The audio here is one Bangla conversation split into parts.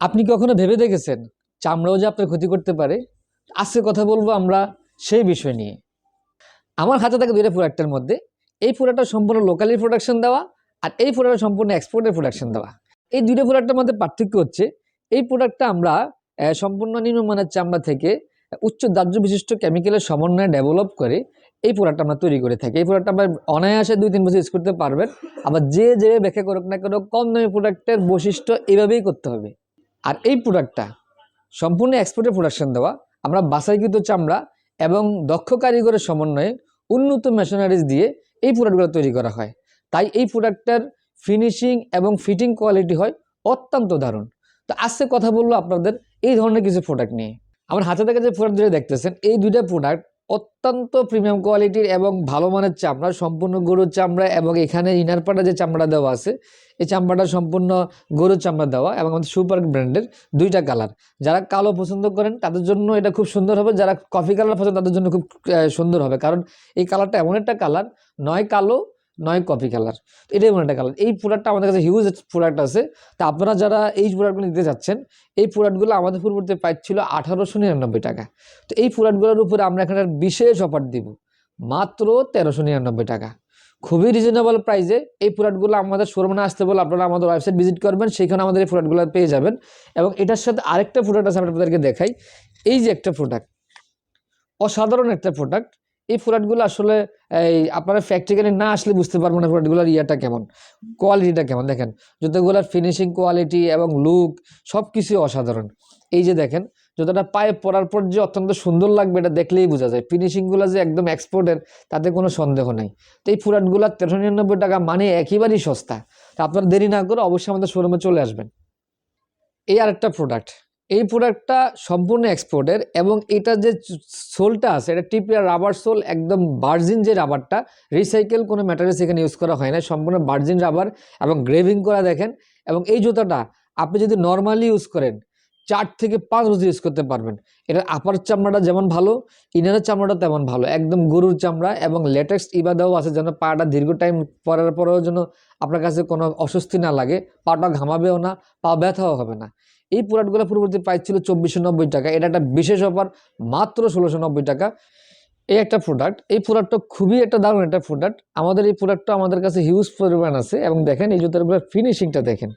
আপনি কখনো ভেবে দেখেছেন চামড়াও যে আপনার ক্ষতি করতে পারে? আজকে কথা বলব আমরা সেই বিষয় নিয়ে। আমার হাতে থাকে দুইটা প্রোডাক্টের মধ্যে, এই প্রোডাক্টটা সম্পূর্ণ লোকালি প্রোডাকশন দেওয়া আর এই প্রোডাক্টটা সম্পূর্ণ এক্সপোর্টের প্রোডাকশন দেওয়া। এই দুইটা প্রোডাক্টের মধ্যে পার্থক্য হচ্ছে, এই প্রোডাক্টটা আমরা সম্পূর্ণ নিম্নমানের চামড়া থেকে উচ্চ দাহ্য বিশিষ্ট কেমিক্যালের সমন্বয়ে ডেভেলপ করে এই প্রোডাক্ট আমরা তৈরি করে থাকি। এই প্রোডাক্ট আমরা অনায়াসে দুই তিন বছর ইউজ করতে পারবেন। আবার যে যে ব্যাখ্যা করুক না কেন, কম দামি প্রোডাক্টের বৈশিষ্ট্য এইভাবেই করতে হবে। আর এই প্রোডাক্টটা সম্পূর্ণ এক্সপোর্টের প্রোডাকশন দেওয়া, আমরা বাসাইকৃত চামড়া এবং দক্ষ কারিগরের সমন্বয়ে উন্নত মেশিনারিজ দিয়ে এই প্রোডাক্টগুলো তৈরি করা হয়। তাই এই প্রোডাক্টটার ফিনিশিং এবং ফিটিং কোয়ালিটি হয় অত্যন্ত দারুণ। তো আজকে কথা বলল আপনাদের এই ধরনের কিছু প্রোডাক্ট নিয়ে। আমার হাতে থেকে যে প্রোডাক্ট দেখতেছেন, এই দুইটা প্রোডাক্ট অত্যন্ত প্রিমিয়াম কোয়ালিটির এবং ভালো মানের চামড়া, সম্পূর্ণ গরুর চামড়া এবং এখানে ইনার পাটা যে চামড়া দেওয়া আছে, এই চামড়াটা সম্পূর্ণ গরুর চামড়া দেওয়া এবং আমাদের সুপার ব্র্যান্ডের দুইটা কালার যারা কালো পছন্দ করেন, তাদের জন্য এটা খুব সুন্দর হবে। যারা কফি কালার পছন্দ, তাদের জন্য খুব সুন্দর হবে। কারণ এই কালারটা এমন একটা কালার নয় কালো নয় কফি কালার। এটাই এমন একটা কালার। এই প্রোডাক্টটা আমাদের কাছে হিউজ প্রোডাক্ট আছে। তা আপনারা যারা এই প্রোডাক্টগুলো নিতে যাচ্ছেন, এই প্রোডাক্টগুলো আমাদের পূর্ববর্তী প্রাইস ছিল আঠারোশো নিরানব্বই টাকা। তো এই প্রোডাক্টগুলোর উপরে আমরা এখানে বিশেষ অফার দিব, মাত্র তেরোশো নিরানব্বই টাকা। খুবই রিজনেবল প্রাইসে এই প্রোডাক্টগুলো আমাদের শোরুমে আসতে বলে আপনারা আমাদের ওয়েবসাইট ভিজিট করবেন, সেখানে আমাদের এই প্রোডাক্টগুলো পেয়ে যাবেন। এবং এটার সাথে আরেকটা প্রোডাক্ট আছে আমরা আপনাদেরকে দেখাই। এই যে একটা প্রোডাক্ট অসাধারণ একটা প্রোডাক্ট এই প্রোডাক্টগুলো আসলে, এই আপনারা ফ্যাক্টরিক্যালি না আসলে বুঝতে পারবেন না প্রোডাক্টগুলোর ইয়াটা কেমন। কোয়ালিটিটা কেমন, দেখেন। জুতোগুলোর ফিনিশিং কোয়ালিটি এবং লুক সব কিছুই অসাধারণ। এই যে দেখেন জুতোটা পায়ে পরার পর যে অত্যন্ত সুন্দর লাগবে এটা দেখলেই বোঝা যায়। ফিনিশিংগুলো যে একদম এক্সপোর্টের তাতে কোনো সন্দেহ নেই। তো এই প্রোডাক্টগুলো তেরোশো নিরানব্বই টাকা মানে একেবারেই সস্তা। তা আপনারা দেরি না করে অবশ্যই আমাদের শোরুমে চলে আসবেন। এই আরেকটা প্রোডাক্ট এই প্রোডাক্টটা সম্পূর্ণ এক্সপোর্টের এবং এটা যে সোলটা আছে, এটা টিপিয়ার রাবার সোল একদম ভার্জিন যে রাবারটা রিসাইকেল কোনো ম্যাটেরিয়ালস এখানে ইউজ করা হয় না, সম্পূর্ণ ভার্জিন রাবার এবং গ্রেভিং করা দেখেন এবং এই জুতাটা আপনি যদি নর্মালি ইউজ করেন, চার থেকে পাঁচ বছর ইউজ করতে পারবেন। এটার আপার চামড়াটা যেমন ভালো ইনারের চামড়াটা তেমন ভালো, একদম গরুর চামড়া এবং লেটেক্স ইবাদাও আছে যেন পাটা দীর্ঘ টাইম পরার পরেও যেন আপনার কাছে কোনো অস্বস্তি না লাগে, পাটা ঘামাবেও না, পা ব্যথাও হবে না। এই প্রোডাক্টগুলো পূর্ববর্তী প্রাইস ছিল চব্বিশশো নব্বই টাকা। এটা একটা বিশেষ অফার মাত্র ষোলোশো নব্বই টাকা। এই একটা প্রোডাক্ট এই প্রোডাক্টটা খুবই একটা দারুণ একটা প্রোডাক্ট আমাদের এই প্রোডাক্টটা আমাদের কাছে হিউজ পরিমাণ আছে এবং দেখেন এই জুতার ফিনিশিংটা দেখেন।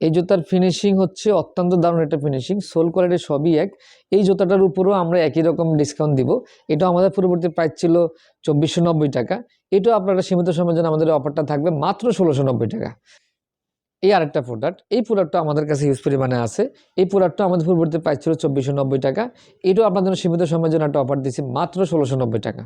এই জুতার ফিনিশিং হচ্ছে অত্যন্ত দারুণ একটা ফিনিশিং সোল কোয়ালিটি সবই এক। এই জুতাটার উপরেও আমরা একই রকম ডিসকাউন্ট দিব। এটা আমাদের পূর্ববর্তী প্রাইস ছিল চব্বিশশো টাকা। এটাও আপনারা সীমিত সময়ের জন্য আমাদের অফারটা থাকবে মাত্র ষোলোশো টাকা। এই আরেকটা প্রোডাক্ট এই প্রোডাক্টটা আমাদের কাছে হিউজ পরিমাণে আছে। এই প্রোডাক্টটা আমাদের পূর্ববর্তী প্রাইস ছিল চব্বিশশো নব্বই টাকা। এটাও আপনাদের সীমিত সময়ের জন্য একটা অফার দিচ্ছি মাত্র ষোলোশো নব্বই টাকা।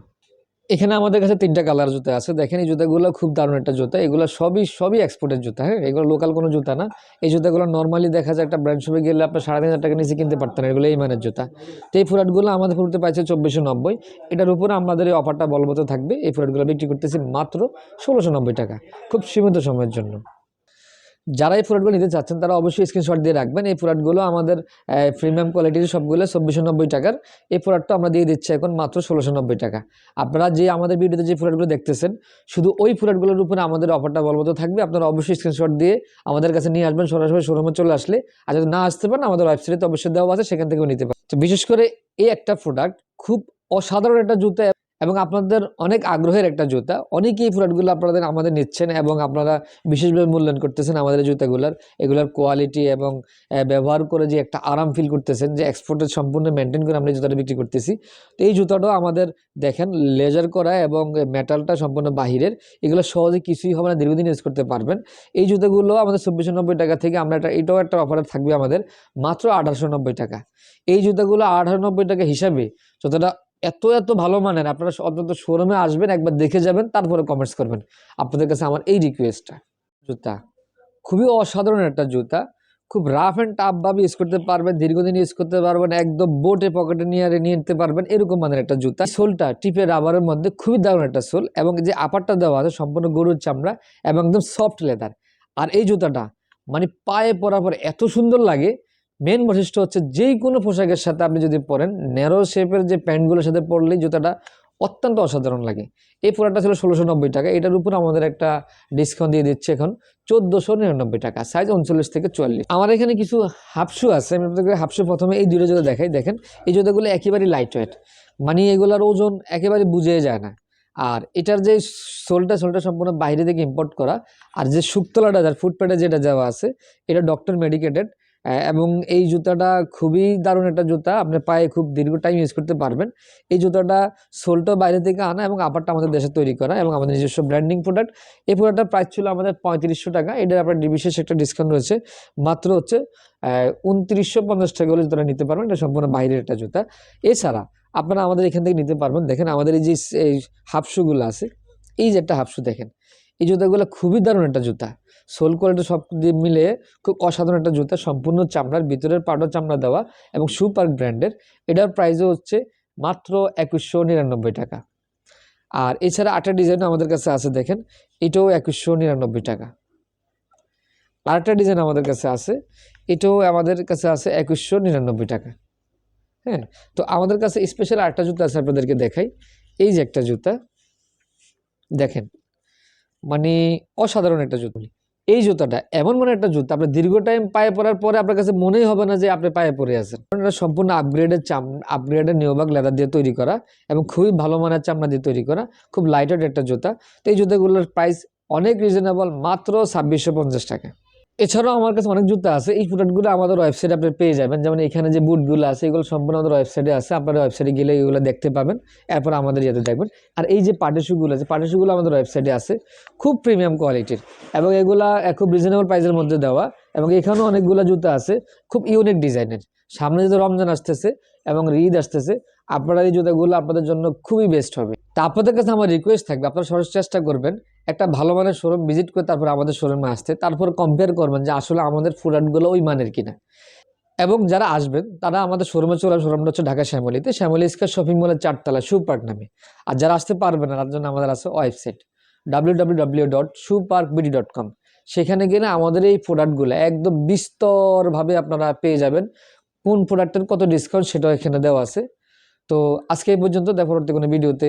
এখানে আমাদের কাছে তিনটা কালার জুতা আছে। দেখেন, এই জুতাগুলো খুব দারুণ একটা জুতা। এগুলো সবই সবই এক্সপোর্টের জুতা হ্যাঁ? এগুলো লোকাল কোনো জুতা না। এই জুতাগুলো নর্মালি দেখা যায় একটা ব্র্যান্ড শপে গেলে আপনার সাড়ে তিন হাজার টাকা নিচে কিনতে পারতেন এগুলো এই মানের জুতা। তো এই প্রোডাক্টগুলো আমাদের পূর্বতে পাইছে চব্বিশশো নব্বই। এটার উপরে আমাদের এই অফারটা বলবৎ থাকবে। এই প্রোডাক্টগুলো বিক্রি করতেছি মাত্র ষোলোশো নব্বই টাকা, খুব সীমিত সময়ের জন্য। যারা এই প্রোডাক্টগুলো নিতে চাচ্ছেন, তারা অবশ্যই স্ক্রিনশট দিয়ে রাখবেন। এই প্রোডাক্টগুলো আমাদের প্রিমিয়াম কোয়ালিটির সবগুলো, চব্বিশশো নব্বই টাকার, এই প্রোডাক্টটা আমরা দিয়ে দিচ্ছি এখন মাত্র ষোলোশো নব্বই টাকা। আপনারা যে আমাদের ভিডিওতে যে প্রোডাক্টগুলো দেখতেছেন, শুধু ওই প্রোডাক্টগুলোর উপরে আমাদের অফারটা বলবত থাকবে। আপনারা অবশ্যই স্ক্রিনশট দিয়ে আমাদের কাছে নিয়ে আসবেন, সরাসরি শোরুমে চলে আসলে। আর যদি না আসতে পারেন, আমাদের ওয়েবসাইটে অবশ্যই দেওয়া আছে, সেখান থেকেও নিতে পারেন। তো বিশেষ করে এই একটা প্রোডাক্ট খুব অসাধারণ একটা জুতা এবং আপনাদের অনেক আগ্রহের একটা জুতা। অনেকেই প্রোডাক্টগুলো আপনাদের আমাদের নিচ্ছেন এবং আপনারা বিশেষভাবে মূল্যায়ন করতেছেন আমাদের জুতাগুলোর। এগুলোর কোয়ালিটি এবং ব্যবহার করে যে একটা আরাম ফিল করতেছেন, যে এক্সপোর্টের সম্পূর্ণ মেনটেন করে আমরা জুতাটা বিক্রি করতেছি। তো এই জুতাটাও আমাদের দেখেন লেজার করা এবং মেটালটা সম্পূর্ণ বাহিরের। এগুলো সহজে কিছুই হবে না, দীর্ঘদিন ইউজ করতে পারবেন। এই জুতাগুলো আমাদের চব্বিশশো নব্বই টাকা থেকে আমরা একটা, এটাও একটা অফারে থাকবে আমাদের মাত্র আঠারোশো নব্বই টাকা। এই জুতাগুলো আঠারো নব্বই টাকা হিসাবে জুতাটা এত এত ভালো মানের, আপনারা অন্তত শোরুমে আসবেন, একবার দেখে যাবেন, তারপরে কমেন্টস করবেন। আপনাদের কাছে আমার এই রিকোয়েস্টটা জুতা। খুবই অসাধারণ একটা জুতা। খুব রাফ অ্যান্ড টাফ ভাবে ইউজ করতে পারবেন, দীর্ঘদিন ইউজ করতে পারবেন, একদম বোটে পকেটে নিয়ে নিয়ে নিতে পারবেন, এরকম মানের একটা জুতা। সোলটা টিপে রাবারের মধ্যে খুবই দারুণ একটা সোল এবং যে আপারটা দেওয়া আছে, সম্পূর্ণ গরুর চামড়া এবং একদম সফট লেদার আর এই জুতাটা মানে পায়ে পরার পর এত সুন্দর লাগে মেন বৈশিষ্ট্য হচ্ছে যেই কোনো পোশাকের সাথে আপনি যদি পরেন ন্যারো শেপের যে প্যান্টগুলোর সাথে পরলেই জুতাটা অত্যন্ত অসাধারণ লাগে। এই প্রোডাক্টটা ছিল ষোলোশো নব্বই টাকা। এটার উপর আমাদের একটা ডিসকাউন্ট দিয়ে দিচ্ছে এখন চোদ্দোশো নিরানব্বই টাকা। সাইজ উনচল্লিশ থেকে চুয়াল্লিশ। আমার এখানে কিছু হাফশু আছে। আমি আপনাদেরকে হাফশু প্রথমে এই দুটো জুতো দেখাই। দেখেন, এই জুতোগুলো একেবারেই লাইট ওয়েট মানে এগুলোর ওজন একেবারে বুঝে যায় না। আর এটার যে সোলটা সোলটা সম্পূর্ণ বাইরে থেকে ইম্পোর্ট করা। আর যে শুকতলাটা যার ফুটপ্যাটে যেটা যাওয়া আছে, এটা ডক্টর মেডিকেটেড এবং এই জুতাটা খুবই দারুণ একটা জুতা। আপনার পায়ে খুব দীর্ঘ টাইম ইউজ করতে পারবেন। এই জুতাটা সোলটা বাইরে থেকে আনা এবং আপারটা আমাদের দেশে তৈরি করা এবং আমাদের নিজস্ব ব্র্যান্ডিং প্রোডাক্ট এই প্রোডাক্টটার প্রাইস ছিল আমাদের পঁয়ত্রিশশো টাকা। এটার আপনার বিশেষ একটা ডিসকাউন্ট রয়েছে। মাত্র হচ্ছে উনত্রিশশো পঞ্চাশ টাকা হলে জুতাটা নিতে পারবেন। এটা সম্পূর্ণ বাইরের একটা জুতা। এছাড়া আপনারা আমাদের এখান থেকে নিতে পারবেন। দেখেন আমাদের এই যে, এই হাফশুগুলো আছে, এই যে একটা হাফশু দেখেন। এই জুতাগুলো খুবই দারুণ একটা জুতা। সোল কোয়ালিটি সব দিয়ে মিলে খুব অসাধারণ একটা জুতা, সম্পূর্ণ চামড়ার, ভিতরের পাউডার চামড়া দেওয়া এবং শু পার্ক ব্র্যান্ডের। এটার প্রাইসও হচ্ছে মাত্র একুশশো নিরানব্বই টাকা। আর এছাড়া আটটা ডিজাইন আমাদের কাছে আছে দেখেন, এটাও একুশশো নিরানব্বই টাকা। আরেকটা ডিজাইন আমাদের কাছে আছে, এটাও আমাদের কাছে আছে একুশশো নিরানব্বই টাকা। হ্যাঁ তো আমাদের কাছে স্পেশাল আরেকটা জুতা আছে আপনাদেরকে দেখাই। এই যে একটা জুতা, দেখেন মানে অসাধারণ একটা জুতো। এই জুতাটা এমন মনে একটা জুতা আপনার দীর্ঘ টাইম পায়ে পরার পরে আপনার কাছে মনেই হবে না যে আপনি পায়ে পরে আছেন। এটা সম্পূর্ণ আপগ্রেডের চাম আপগ্রেডের নিয়োবাগ লেদার দিয়ে তৈরি করা এবং খুবই ভালো মানের চামড়া দিয়ে তৈরি করা, খুব লাইটেড একটা জুতা। তো এই জুতাগুলোর প্রাইস অনেক রিজনেবল মাত্র ছাব্বিশশো পঞ্চাশ টাকা। এছাড়াও আমার কাছে অনেক জুতা আছে। এই প্রোডাক্টগুলো আমাদের ওয়েবসাইটে আপনি পেয়ে যাবেন। যেমন এখানে যে বুটগুলো আছে, এগুলো সম্পূর্ণ আমাদের ওয়েবসাইটে আছে। আপনারা ওয়েবসাইটে গেলে এগুলো দেখতে পাবেন। এরপর আমাদের ইয়েতে দেখবেন আর এই যে পার্টি শুগুলো আছে পার্টি শুগুলো আমাদের ওয়েবসাইটে আছে। খুব প্রিমিয়াম কোয়ালিটির এবং এগুলা খুব রিজনেবল প্রাইসের মধ্যে দেওয়া। এবং এখানেও অনেকগুলো জুতা আছে। খুব ইউনিক ডিজাইনের সামনে যদি রমজান আসতেছে এবং ঈদ আসতেছে, আপনারা এই জুতাগুলো আপনাদের জন্য খুবই বেস্ট হবে। তা আপনাদের কাছে আমার রিকোয়েস্ট থাকবে, আপনারা সরাসরি চেষ্টা করবেন, একটা ভালো মানের শোরুম ভিজিট করে তারপর আমাদের শোরুমে আসতে, তারপর কম্পেয়ার করবেন যে আসলে আমাদের প্রোডাক্টগুলো ওই মানের কিনা। এবং যারা আসবেন, তারা আমাদের শোরুমে চলে শোরুমটা হচ্ছে ঢাকা শ্যামলিতে, শ্যামলি স্কার শপিং মলের চারতলা শু পার্ক নামে। আর যারা আসতে পারবেন না, তার জন্য আমাদের আছে website W W dot dot com সেখানে গেলে আমাদের এই প্রোডাক্টগুলো একদম বিস্তরভাবে আপনারা পেয়ে যাবেন। কোন প্রোডাক্টের কত ডিসকাউন্ট সেটাও এখানে দেওয়া আছে। তো আজকে এই পর্যন্ত, দেখা পরবর্তী কোনো ভিডিওতে।